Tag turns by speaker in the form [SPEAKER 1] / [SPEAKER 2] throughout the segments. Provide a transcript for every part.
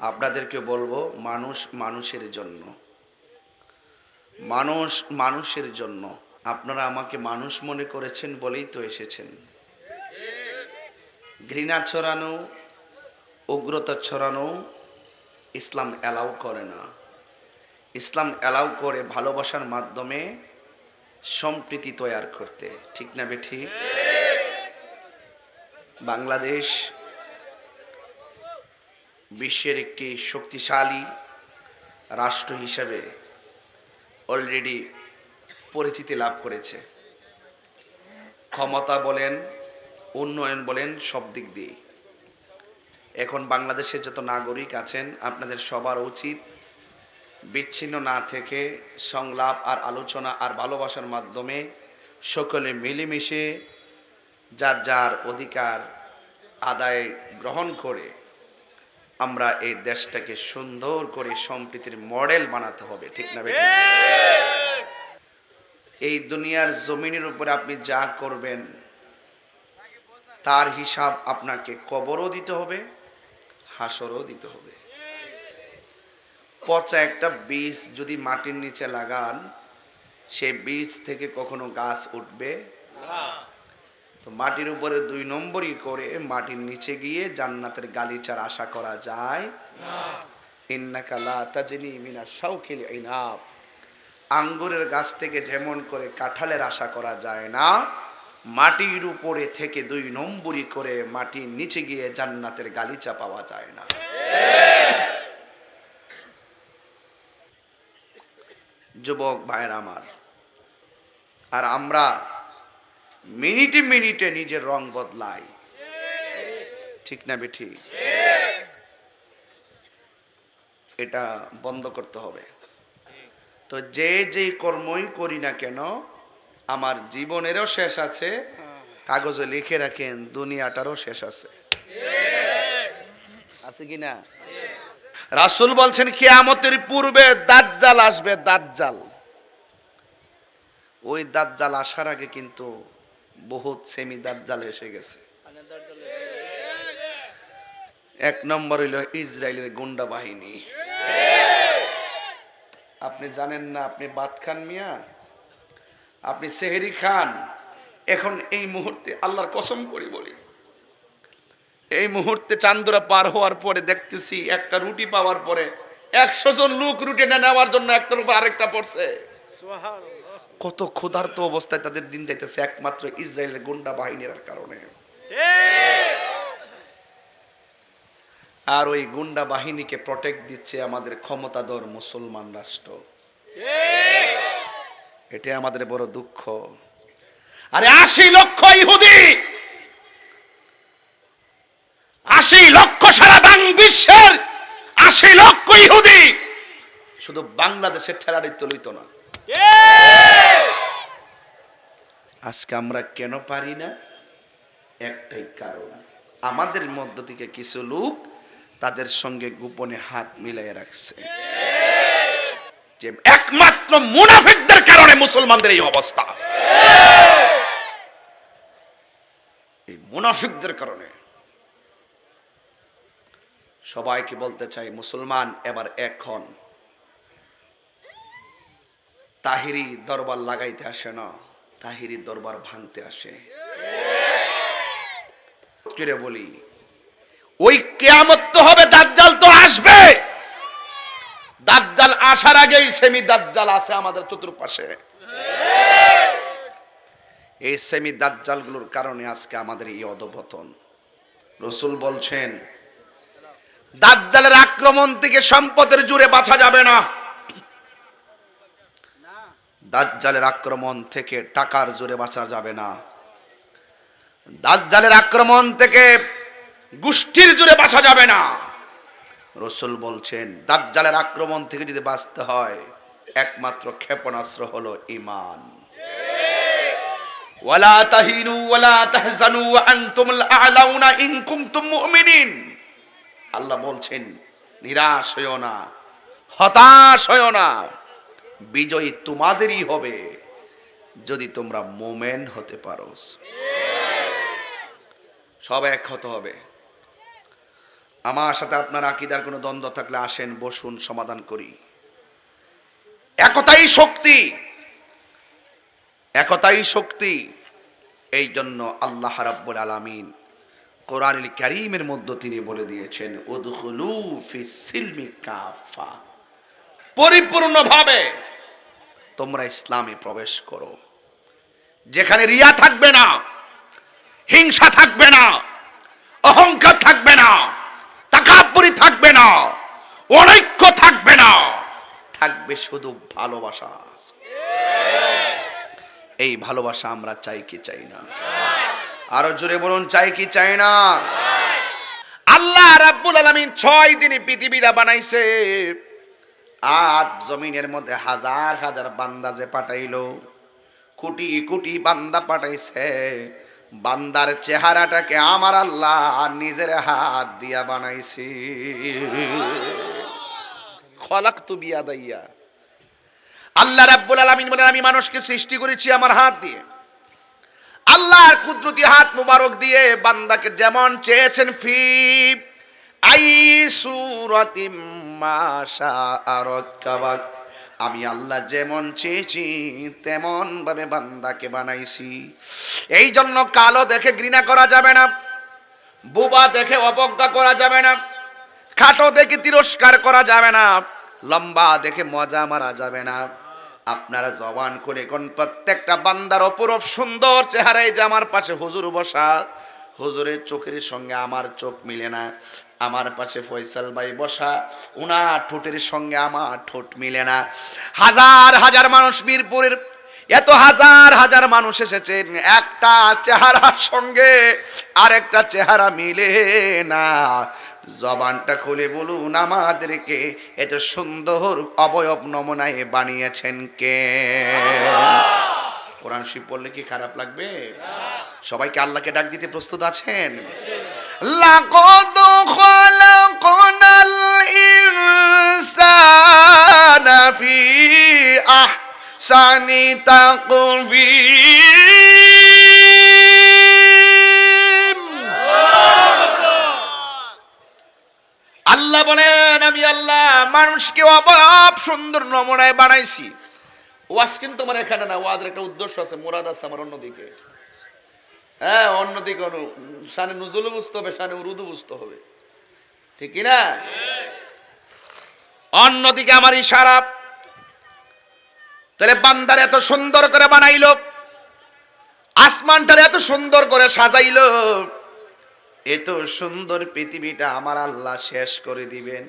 [SPEAKER 1] আপনাদেরকে বলব, মানুষ মানুষের জন্য। মানুষ মানুষের জন্য। আপনারা আমাকে মানুষ মনে করেছেন বলেই তো এসেছেন। ঘৃণা ছড়ানো, উগ্রতা ছড়ানো ইসলাম অ্যালাউ করে না। ইসলাম অ্যালাউ করে ভালোবাসার মাধ্যমে সম্প্রীতি তৈয়ার করতে। ঠিক না বেঠি? বাংলাদেশ বিশ্বের একটি শক্তিশালী রাষ্ট্র হিসেবে অলরেডি পরিচিতি লাভ করেছে। ক্ষমতা বলেন, উন্নয়ন বলেন, সব দিক দিয়ে এখন বাংলাদেশের যত নাগরিক আছেন, আপনাদের সবার উচিত বিচ্ছিন্ন না থেকে সংলাপ আর আলোচনা আর ভালোবাসার মাধ্যমে সকলে মিলেমিশে যার যার অধিকার আদায় গ্রহণ করে আমরা এই দেশটাকে সুন্দর করে সম্প্রীতির মডেল বানাতে হবে ঠিক না বেঠিক? এই দুনিয়ার জমিনের উপরে আপনি যা করবেন তার হিসাব আপনাকে কবরও দিতে হবে হাসরও দিতে হবে। পচা একটা বীজ যদি মাটির নিচে লাগান সেই বীজ থেকে কখনো গাছ উঠবে? তো মাটির উপরে দুই নম্বরই করে মাটির নিচে গিয়ে জান্নাতের গালিচার আশা করা যায়। আঙ্গুরের গাছ থেকে যেমন করে কাঁঠালের আশা করা যায় না, মাটির উপরে থেকে দুই নম্বরই করে মাটির নিচে গিয়ে জান্নাতের গালিচা পাওয়া যায় না। যুবক ভাইয়ের আমার, আর আমরা মিনিটে মিনিটে নিজের রং বদলাই। ঠিক না বেঠি? এটা বন্ধ করতে হবে। তো যে যেই কর্মই করি না কেন, আমার জীবনেরও শেষ আছে, কাগজে লিখে রাখেন, দুনিয়াটারও শেষ আছে। আছে কি না? রাসুল বলছেন, কিয়ামতের পূর্বে দাজ্জাল আসবে, দাজ্জাল। ওই দাজ্জাল আসার আগে কিন্তু বহুত সেমি দাজ্জাল এসে গেছে। এক নম্বর হইল ইসরায়েলের গুন্ডা বাহিনী। আপনি জানেন না আপনি বাদ খান মিয়া? আপনি সেহেরি খান। এখন এই মুহূর্তে আল্লাহর কসম করি বলি। এই মুহূর্তে চান্দুরা পার হওয়ার পরে দেখতেছি একটা রুটি পাওয়ার পরে একশো জন লোক রুটি না নেওয়ার জন্য একটার উপর আরেকটা পড়ছে। কত ক্ষুধার্ত অবস্থায় তাদের দিন যাইতেছে, একমাত্র ইসরায়েলের গুন্ডা বাহিনীর কারণে। আর ওই গুন্ডা বাহিনীকে প্রটেক্ট দিচ্ছে আমাদের ক্ষমতাধর মুসলমান রাষ্ট্র। এটা আমাদের বড় দুঃখ। আরে আশি লক্ষ ইহুদি, আশি লক্ষ সারা বাং বিশ্বের আশি লক্ষ ইহুদি, শুধু বাংলাদেশের ঠেলারিত্ব লইত না। আজকে আমরা কেন পারি না? একটাই কারণ। আমাদের মধ্য থেকে কিছু লোক তাদের সঙ্গে গোপনে হাত মিলাই রাখছে। যে একমাত্র মুনাফিকদের কারণে মুসলমানদের এই অবস্থা। এই মুনাফিকদের কারণে। সবাইকে বলতে চাই, মুসলমান এবার এখন তাহিরি দরবার লাগাইতে আসে না। তাহিরি দরবার ভাঙতে আসে। বলি, ওই কেয়ামত তো হবে, দাজ্জাল তো আসবে। দাজ্জাল আসার আগেই সেমি দাজ্জাল আছে আমাদের চতুর্পাশে। এই সেমি দাজ্জালগুলোর কারণে আজকে আমাদের এই অধপতন। রসুল বলছেন, দাজ্জালের আক্রমণ থেকে সম্পদের জুড়ে বাঁচা যাবে না। দাজ্জালের আক্রমণ থেকে টাকার জোরে বাঁচা যাবে না। দাজ্জালের আক্রমণ থেকে গোষ্ঠীর জুড়ে বাঁচা যাবে না। রসুল বলছেন, দাজ্জালের আক্রমণ থেকে যদি বাঁচতে হয়, একমাত্র ক্ষেপণাস্ত্র হলো ইমান আল্লাহ বলছেন, নিরাশ হইও না, হতাশ হইও না। বিজয়ী তোমাদেরই হবে, যদি তোমরা মোমেন হতে পারো। সব এক হতে হবে। আমার সাথে আপনার আকিদার কোনো দ্বন্দ্ব থাকলে আসেন, বসুন, সমাধান করি। একতাই শক্তি একতাই শক্তি, এই জন্য আল্লাহ রাব্বুল আলামিন কোরআনুল কারীমের মধ্যে তিনি বলে দিয়েছেন, উদখুলু ফিস সিলমি কাফা পরিপূর্ণভাবে তোমরা ইসলামে প্রবেশ করো। যেখানে রিয়া থাকবে না, হিংসা থাকবে না, অহংকার থাকবে না, তাকাব্বুরি থাকবে না, অনৈক্য থাকবে না, থাকবে শুধু ভালোবাসা। এই ভালোবাসা আমরা চাই কি চাই না? আরও জোরে বলুন, চাই কি চাই না? আল্লাহ রাব্বুল আলামিন ছয় দিনে পৃথিবীটা বানাইছে। আজ জমিনের মধ্যে হাজার হাজার বান্দা যে পাঠাইলো, কোটি কোটি বান্দা পাঠাইছে, বান্দার চেহারাটাকে আমার আল্লাহ নিজের হাত দিয়া বানাইছি। খলাক তু বিয়া দাইয়া আল্লাহ রাব্বুল আলামিন বলেন, আমি মানুষকে সৃষ্টি করেছি আমার হাত দিয়ে। আল্লাহর কুদরতি হাত মুবারক দিয়ে বান্দাকে যেমন চেয়েছেন ফি আই আমি আল্লাহ যেমন চেয়েছি তেমন ভাবে বান্দাকে বানাইছি। এই জন্য কালো দেখে ঘৃণা করা যাবে না, বুবা দেখে অবজ্ঞা করা যাবে না, খাটো দেখে তিরস্কার করা যাবে না, লম্বা দেখে মজা মারা যাবে না। আপনারা জবান করে কোন প্রত্যেকটা বান্দার অপরূপ সুন্দর চেহারায় যে আমার পাশে হুজুর বসা, হুজুরের চোখের সঙ্গে আমার চোখ মিলে না। আমার পাশে ফয়সাল ভাই বসা, উনার ঠোঁটের সঙ্গে আমার ঠোঁট মিলে না। হাজার হাজার মানুষ মিরপুরের, এত হাজার হাজার মানুষ এসেছেন, একটা চেহারার সঙ্গে আরেকটা চেহারা মিলে না। জবানটা খুলে বলুন আমাদেরকে, এত সুন্দর অবয়ব নমুনায় বানিয়েছেন কে? কোরআন শিব পড়লে কি খারাপ লাগবে? সবাইকে আল্লাহকে ডাক দিতে প্রস্তুত আছেন? লাকদ খলাকনাল ইনসানা ফি আহসানি তাকবীম আল্লাহ বলেন, আমি আল্লাহ মানুষকে অভাব সুন্দর নমুনায় বানাইছি। ওয়াজ কিন্তু আমার এখানে না, ওয়াজের একটা উদ্দেশ্য আছে, মুরাদ আছে আমার অন্যদিকে। হ্যাঁ অন্যদিকে অনু- শানে নুজুলও বুঝতে হবে সানে উরুদু বুঝতে হবে। ঠিক না অন্যদিকে আমার ইশারা। তাহলে বান্দার এত সুন্দর করে বানাইলো, আসমানটার এত সুন্দর করে সাজাইলো, এত সুন্দর পৃথিবীটা আমার আল্লাহ শেষ করে দিবেন।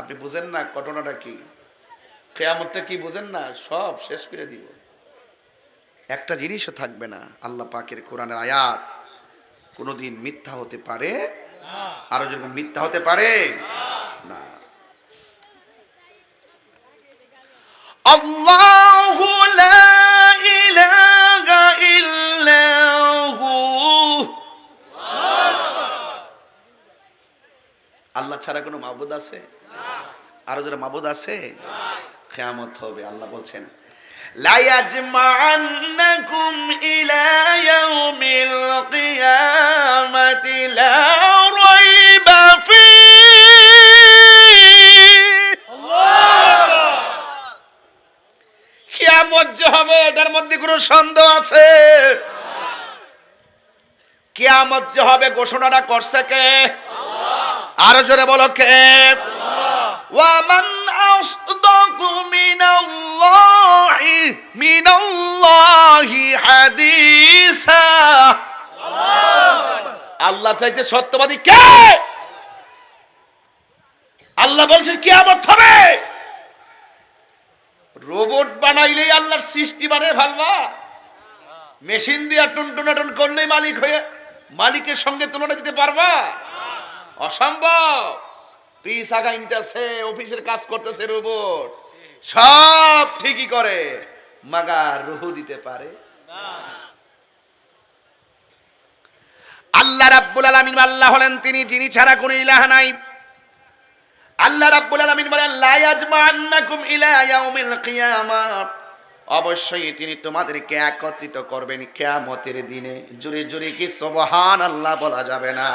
[SPEAKER 1] আপনি বুঝেন না ঘটনাটা কি? কেয়ামতটা কি বুঝেন না? সব শেষ করে দিব। একটা জিনিসও থাকবে না, আল্লাহ পাকের কোরআনের আয়াত কোনোদিন মিথ্যা হতে পারে আরও যখন মিথ্যা হতে পারে? না। আল্লাহ আল্লাহ ছাড়া কোনো মাবুদ আছে? আরও যারা মাবুদ আছে? খেয়ামত হবে, আল্লাহ বলছেন লায়াজমাআন্নাকুম ইলা ইয়াউমিল কিয়ামা। কোনো সন্দেহ আছে? কিয়ামত যে হবে ঘোষণাটা করছে কে? আরও জোরে বলো কে? আল্লাহ চাইতে সত্যবাদী কে? আল্লাহ বলছে কিয়ামত হবে। রোবট বানাইলেই আল্লাহর সৃষ্টি বানিয়ে ফেলবা। মেশিন দিয়ে টুনটুনাটুন করলেই মালিক হয়ে মালিকের সঙ্গে তুলনা দিতে পারবা। অসম্ভব। পিস আগাইতেছে অফিসের কাজ করতেছে রোবট। সব ঠিকই করে, মাগার রুহু দিতে পারে। আল্লাহ রাব্বুল আলামিন আল্লাহ হলেন তিনি, যিনি ছাড়া কোনো ইলাহ নাই। আল্লাহ রাব্বুল আলামিন বলেন লা ইয়াজমা'আন্নাকুম ইলা ইয়াউমিল কিয়ামাহ অবশ্যই তিনি তোমাদেরকে একত্রিত করবেন কিয়ামতের দিনে জোরে জোরে কি সুবহানাল্লাহ বলা যাবে না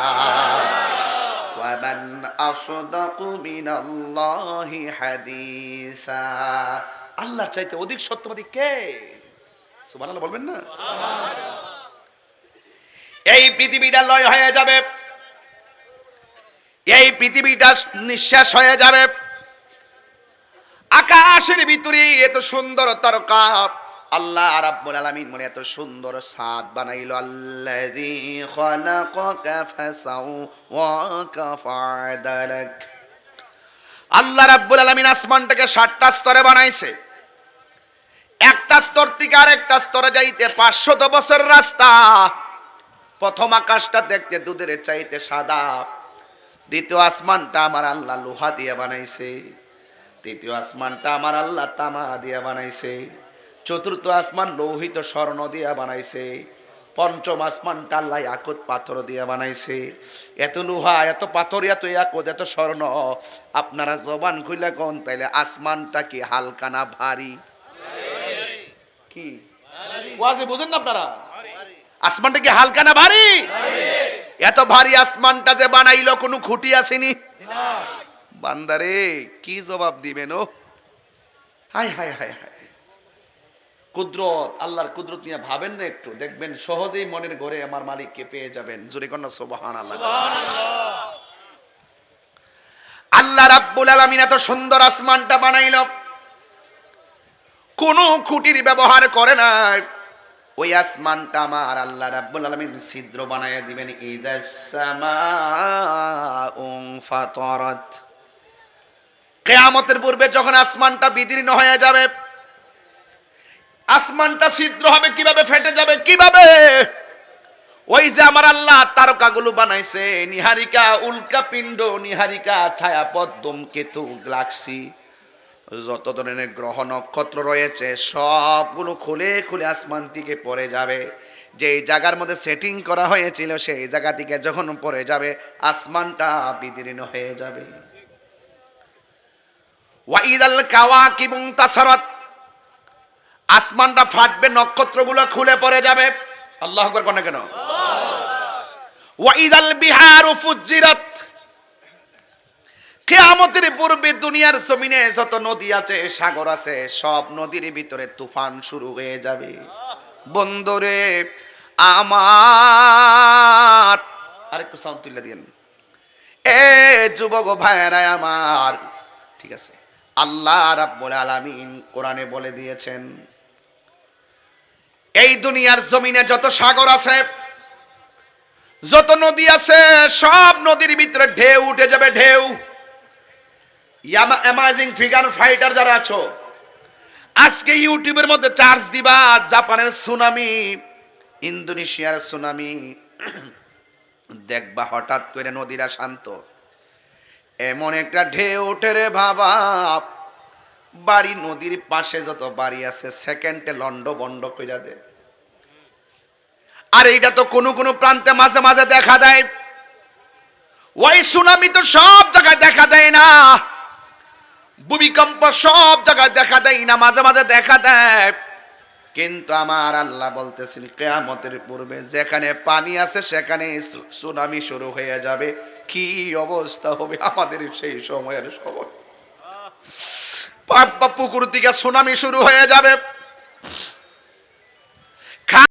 [SPEAKER 1] ومن أصدق من الله حديثا আল্লাহর চাইতে অধিক সত্যবাদী কে সুবহানাল্লাহ বলবেন না এই পৃথিবীটা লয় হয়ে যাবে এই পৃথিবীটা নিঃশ্বাস হয়ে যাবে। আকাশের ভিতরে এত সুন্দর তারকা আল্লাহ রাব্বুল আলামিন মনে এত সুন্দর সাদ বানাইলো, আল্লাযী খালাকাকা আল্লাহ রাব্বুল আলামিন আসমানটাকে সাতটা স্তরে বানাইছে। একটা স্তর থেকে আরেকটা স্তরে যাইতে পাঁচশত বছর রাস্তা। প্রথম আকাশটা দেখতে দুধের চাইতে সাদা। দ্বিতীয় আসমানটা আমার আল্লাহ লোহা দিয়ে বানাইছে। তৃতীয় আসমানটা আমার আল্লাহ তামা দিয়ে বানাইছে। চতুর্থ আসমান লৌহিত স্বর্ণ দিয়া বানাইছে। পঞ্চম আসমানটা আল্লাহ ইয়াকুত পাথর দিয়া বানাইছে। এত লোহা এত পাথর এত ইয়াকুত এত স্বর্ণ আপনারা জবান খুলে কোন তাইলে আসমানটা কি হালকা না ভারী? কি? ওয়াজে বুঝেন না আপনারা। আসমানটা কি হালকা না ভারী। এত ভারী আসমানটা যে বানাইলো, কোনো খুঁটি আসেনি। বান্দারে, কি জবাব দিবেন, ও? হাই হাই হাই হাই কুদরত, আল্লাহর কুদরত নিয়ে ভাবেন না একটু। দেখবেন সহজেই মনের ঘরে আমার মালিককে পেয়ে যাবেন। জোরে কন্যা সোবাহান আল্লাহ আল্লাহ রাব্বুল আলামিন এত সুন্দর আসমানটা বানাইল। কোনো খুঁটির ব্যবহার করে না ওই আসমানটা আমার আল্লাহ রাব্বুল আলামিন ছিদ্র বানায়া দিবেন কেয়ামতের পূর্বে যখন আসমানটা বিদীর্ণ হয়ে যাবে, আসমানটা ছিদ্র হবে, কীভাবে ফেটে যাবে, কীভাবে? ওই যে আমার আল্লাহ তারকাগুলো বানাইছে, নিহারিকা উল্কা পিণ্ড, নিহারিকা ছায়াপথ দমকেতু, গ্লাক্সি। যত ধরনের গ্রহ নক্ষত্র রয়েছে, সবগুলো খুলে খুলে আসমান থেকে পড়ে যাবে। যেই জায়গার মধ্যে সেটিং করা হয়েছিল, সেই জায়গা থেকে যখন পড়ে যাবে, আসমানটা বিদীর্ণ হয়ে যাবে। ওয়াইদাল কাওয়াকিবুন তাসারাত, আসমানটা ফাটবে, নক্ষত্রগুলো খুলে পড়ে যাবে। আল্লাহ কোন? কেন ওয়াইদাল বিহারু ফুজ্জিরাত কেয়ামতের পূর্বে দুনিয়ার জমিনে যত নদী আছে, সাগর আছে, সব নদীর ভিতরে তুফান শুরু হয়ে যাবে। বন্দরে আমার আরেকটু সাউন্ড তুলে দিন এ যুবক ভাইয়েরা আমার। ঠিক আছে। আল্লাহ রাব্বুল আলামিন কোরআনে বলে দিয়েছেন, এই দুনিয়ার জমিনে যত সাগর আছে, যত নদী আছে, সব নদীর ভিতরে ঢেউ উঠে যাবে, ঢেউ। অ্যামাজিং ফিগার ফাইটার যারা আছো, আজকে ইউটিউবের মধ্যে চার্জ দিবা জাপানের সুনামি ইন্দোনেশিয়ার সুনামি দেখবা হঠাৎ করে নদীরা শান্ত। এমন একটা ঢেউ ওঠে রে বাবা। বাড়ি নদীর পাশে যত বাড়ি আছে সেকেন্ডে লন্ড বন্ড কইরা দে। আর এইটা তো কোনো কোনো প্রান্তে মাঝে মাঝে দেখা দেয়। ওই সুনামি তো সব জায়গায় দেখা দেয় না। ভূমিকম্প সব জায়গায় দেখা দেয় না, মাঝে মাঝে দেখা দেয়। কিন্তু আমার আল্লাহ বলতেছেন, কেয়ামতের পূর্বে যেখানে পানি আছে সেখানে সুনামি শুরু হয়ে যাবে। কি অবস্থা হবে আমাদের সেই সময়ের সময় পুকুর থেকে সুনামি শুরু হয়ে যাবে।